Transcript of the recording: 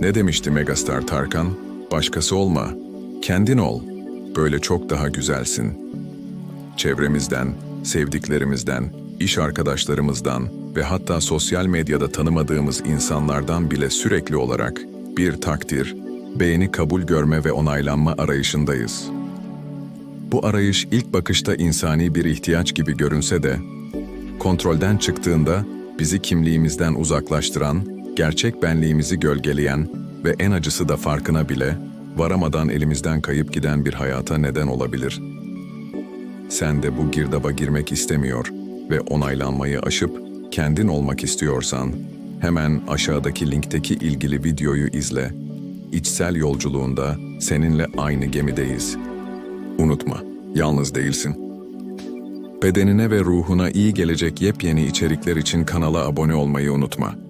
Ne demişti Megastar Tarkan? Başkası olma, kendin ol. Böyle çok daha güzelsin. Çevremizden, sevdiklerimizden, iş arkadaşlarımızdan ve hatta sosyal medyada tanımadığımız insanlardan bile sürekli olarak bir takdir, beğeni kabul görme ve onaylanma arayışındayız. Bu arayış ilk bakışta insani bir ihtiyaç gibi görünse de, kontrolden çıktığında bizi kimliğimizden uzaklaştıran, gerçek benliğimizi gölgeleyen ve en acısı da farkına bile varamadan elimizden kayıp giden bir hayata neden olabilir. Sen de bu girdaba girmek istemiyor ve onaylanmayı aşıp kendin olmak istiyorsan, hemen aşağıdaki linkteki ilgili videoyu izle. İçsel yolculuğunda seninle aynı gemideyiz. Unutma, yalnız değilsin. Bedenine ve ruhuna iyi gelecek yepyeni içerikler için kanala abone olmayı unutma.